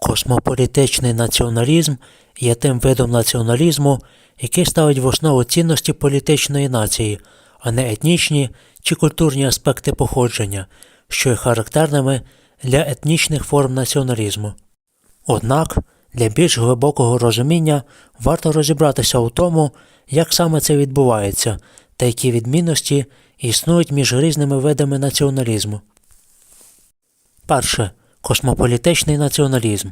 Космополітичний націоналізм є тим видом націоналізму, який ставить в основу цінності політичної нації, а не етнічні чи культурні аспекти походження, що є характерними для етнічних форм націоналізму. Однак для більш глибокого розуміння варто розібратися у тому, як саме це відбувається та які відмінності існують між різними видами націоналізму. Перше. Космополітичний націоналізм.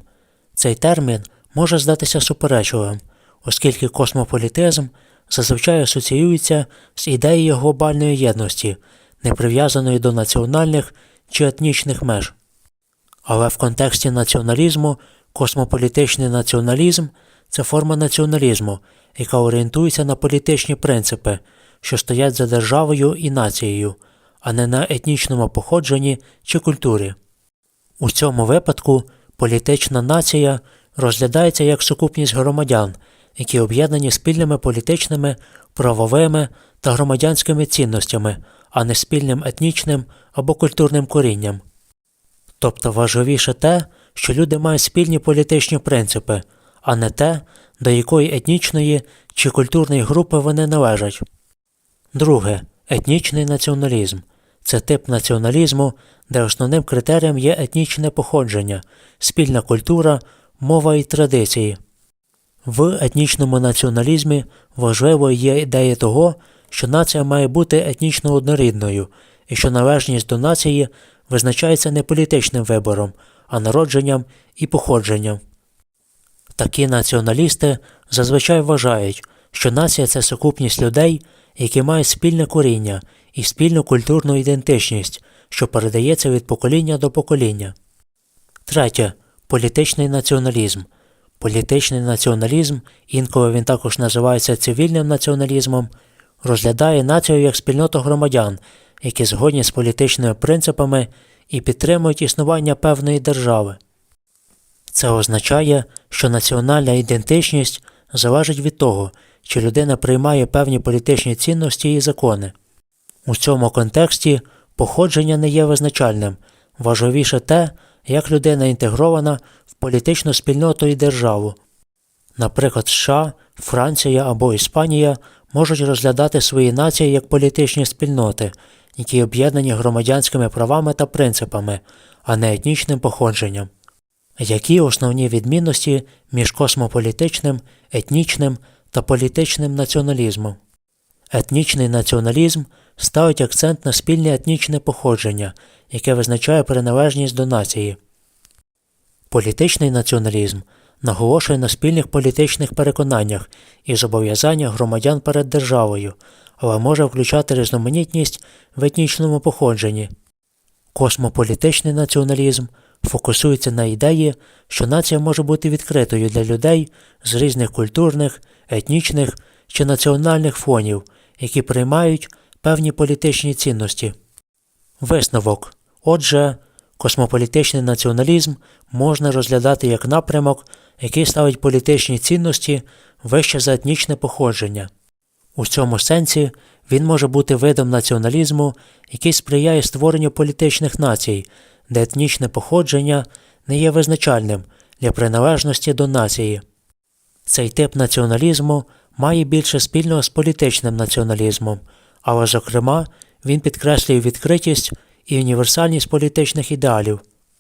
Цей термін може здатися суперечливим, оскільки космополітизм зазвичай асоціюється з ідеєю глобальної єдності, не прив'язаної до національних чи етнічних меж. Але в контексті націоналізму космополітичний націоналізм це форма націоналізму, яка орієнтується на політичні принципи, що стоять за державою і нацією, а не на етнічному походженні чи культурі. У цьому випадку політична нація розглядається як сукупність громадян, які об'єднані спільними політичними, правовими та громадянськими цінностями, а не спільним етнічним або культурним корінням. Тобто важливіше те, що люди мають спільні політичні принципи, а не те, до якої етнічної чи культурної групи вони належать. Друге етнічний націоналізм це тип націоналізму, де основним критерієм є етнічне походження, спільна культура, мова і традиції. В етнічному націоналізмі важливою є ідея того, що нація має бути етнічно однорідною і що належність до нації визначається не політичним вибором, а народженням і походженням. Такі націоналісти зазвичай вважають, що нація це сукупність людей, які мають спільне коріння і спільну культурну ідентичність, що передається від покоління до покоління. Третє. Політичний націоналізм. Політичний націоналізм, інколи він також називається цивільним націоналізмом, розглядає націю як спільноту громадян, які згодні з політичними принципами і підтримують існування певної держави. Це означає, що національна ідентичність залежить від того, чи людина приймає певні політичні цінності і закони. У цьому контексті походження не є визначальним, важливіше те, як людина інтегрована в політичну спільноту і державу. Наприклад, США, Франція або Іспанія можуть розглядати свої нації як політичні спільноти, які об'єднані громадянськими правами та принципами, а не етнічним походженням. Які основні відмінності між космополітичним, етнічним та політичним націоналізмом? Етнічний націоналізм ставить акцент на спільне етнічне походження, яке визначає приналежність до нації. Політичний націоналізм наголошує на спільних політичних переконаннях і зобов'язаннях громадян перед державою, але може включати різноманітність в етнічному походженні. Космополітичний націоналізм фокусується на ідеї, що нація може бути відкритою для людей з різних культурних, етнічних чи національних фонів, які приймають певні політичні цінності. Висновок. Отже, космополітичний націоналізм можна розглядати як напрямок, який ставить політичні цінності вище за етнічне походження. У цьому сенсі він може бути видом націоналізму, який сприяє створенню політичних націй, де етнічне походження не є визначальним для приналежності до нації. Цей тип націоналізму має більше спільного з політичним націоналізмом, але, зокрема, він підкреслює відкритість і універсальність політичних ідеалів.